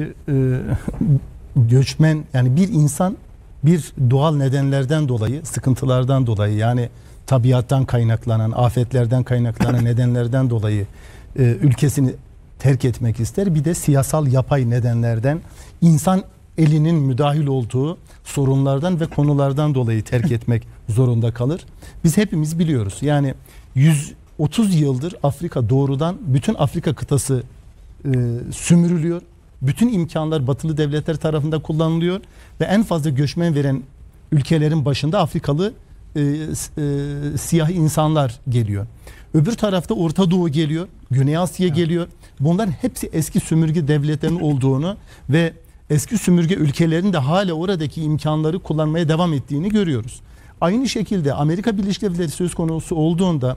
e, göçmen yani bir insan bir doğal nedenlerden dolayı sıkıntılardan dolayı yani tabiattan kaynaklanan afetlerden kaynaklanan nedenlerden dolayı e, ülkesini terk etmek ister. Bir de siyasal yapay nedenlerden insan elinin müdahil olduğu sorunlardan ve konulardan dolayı terk etmek zorunda kalır. Biz hepimiz biliyoruz. Yani 130 yıldır Afrika doğrudan bütün Afrika kıtası e, sümürülüyor. Bütün imkanlar batılı devletler tarafından kullanılıyor ve en fazla göçmen veren ülkelerin başında Afrikalı e, e, siyah insanlar geliyor. Öbür tarafta Orta Doğu geliyor, Güney Asya geliyor. Bunların hepsi eski sömürge devletlerin olduğunu ve eski sömürge ülkelerin de hala oradaki imkanları kullanmaya devam ettiğini görüyoruz. Aynı şekilde Amerika Birleşik Devletleri söz konusu olduğunda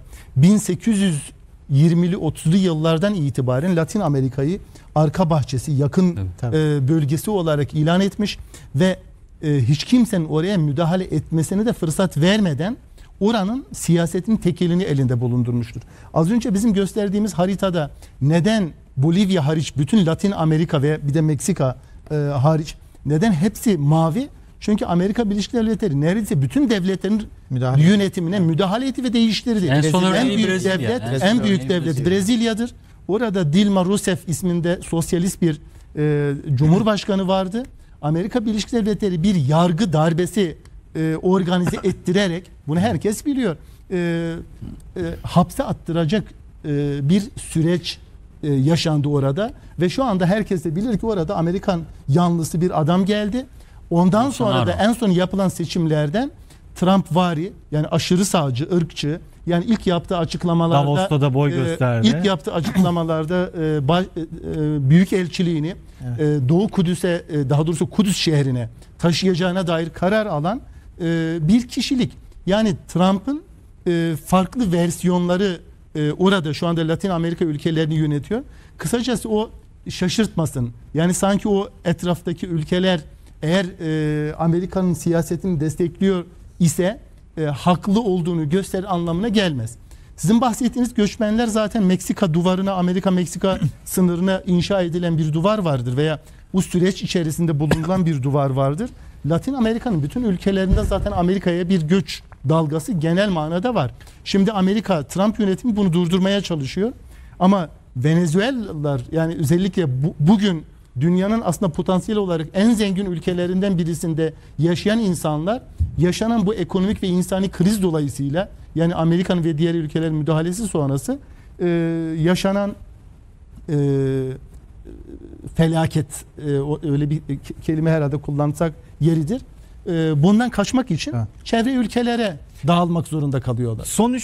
1820'li 30'lu yıllardan itibaren Latin Amerika'yı arka bahçesi, yakın tabii. e, bölgesi olarak ilan etmiş ve e, hiç kimsenin oraya müdahale etmesine de fırsat vermeden oranın siyasetin tekelini elinde bulundurmuştur. Az önce bizim gösterdiğimiz haritada neden Bolivya hariç bütün Latin Amerika ve bir de Meksika e, hariç neden hepsi mavi? Çünkü Amerika Birleşik Devletleri neredeyse bütün devletlerin Müdahale. yönetimine müdahale etti ve değiştirdi. En son en büyük Brezilya. devlet, En en, büyük devlet Brezilya. Brezilya'dır. Orada Dilma Rousseff isminde sosyalist bir e, cumhurbaşkanı vardı. Amerika Birleşik Devletleri bir yargı darbesi e, organize ettirerek bunu herkes biliyor. E, e, hapse attıracak e, bir süreç e, yaşandı orada ve şu anda herkes de bilir ki orada Amerikan yanlısı bir adam geldi. Ondan sonra da en son yapılan seçimlerden Trump vari yani aşırı sağcı, ırkçı yani ilk yaptığı açıklamalarda Davos'ta da boy e, gösterdi. ilk yaptığı açıklamalarda e, ba- e, büyük elçiliğini e, Doğu Kudüs'e e, daha doğrusu Kudüs şehrine taşıyacağına dair karar alan e, bir kişilik. Yani Trump'ın e, farklı versiyonları e, orada şu anda Latin Amerika ülkelerini yönetiyor. Kısacası o şaşırtmasın. Yani sanki o etraftaki ülkeler eğer e, Amerika'nın siyasetini destekliyor ise e, haklı olduğunu gösterir anlamına gelmez. Sizin bahsettiğiniz göçmenler zaten Meksika duvarına, Amerika-Meksika sınırına inşa edilen bir duvar vardır veya bu süreç içerisinde bulunulan bir duvar vardır. Latin Amerika'nın bütün ülkelerinde zaten Amerika'ya bir göç dalgası genel manada var. Şimdi Amerika, Trump yönetimi bunu durdurmaya çalışıyor. Ama Venezuelalılar yani özellikle bu- bugün dünyanın aslında potansiyel olarak en zengin ülkelerinden birisinde yaşayan insanlar yaşanan bu ekonomik ve insani kriz dolayısıyla yani Amerika'nın ve diğer ülkelerin müdahalesi sonrası e, yaşanan e, felaket e, o- öyle bir ke- kelime herhalde kullansak yeridir. E, bundan kaçmak için Ha. çevre ülkelere dağılmak zorunda kalıyorlar. Son üç